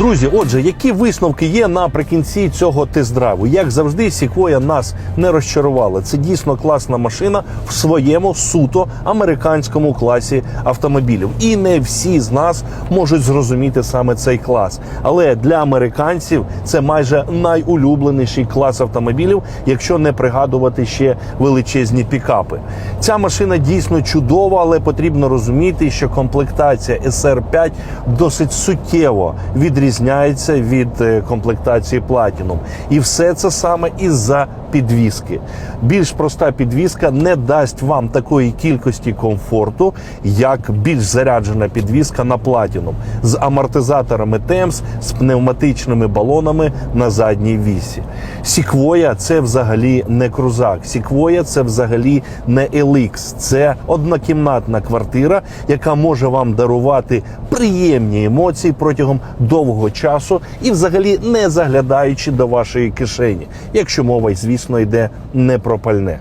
Друзі, отже, які висновки є наприкінці цього тест-драйву? Як завжди, Sequoia нас не розчарувала. Це дійсно класна машина в своєму суто американському класі автомобілів. І не всі з нас можуть зрозуміти саме цей клас. Але для американців це майже найулюбленіший клас автомобілів, якщо не пригадувати ще величезні пікапи. Ця машина дійсно чудова, але потрібно розуміти, що комплектація SR5 досить суттєво відрізняється від е, комплектації Platinum. І все це саме із-за підвіски. Більш проста підвіска не дасть вам такої кількості комфорту, як більш заряджена підвіска на Platinum з амортизаторами TEMS, з пневматичними балонами на задній вісі. Sequoia – це взагалі не крузак. Sequoia – це взагалі не LX. Це однокімнатна квартира, яка може вам дарувати приємні емоції протягом довгого часу і, взагалі, не заглядаючи до вашої кишені, якщо мова, звісно, йде не про пальне.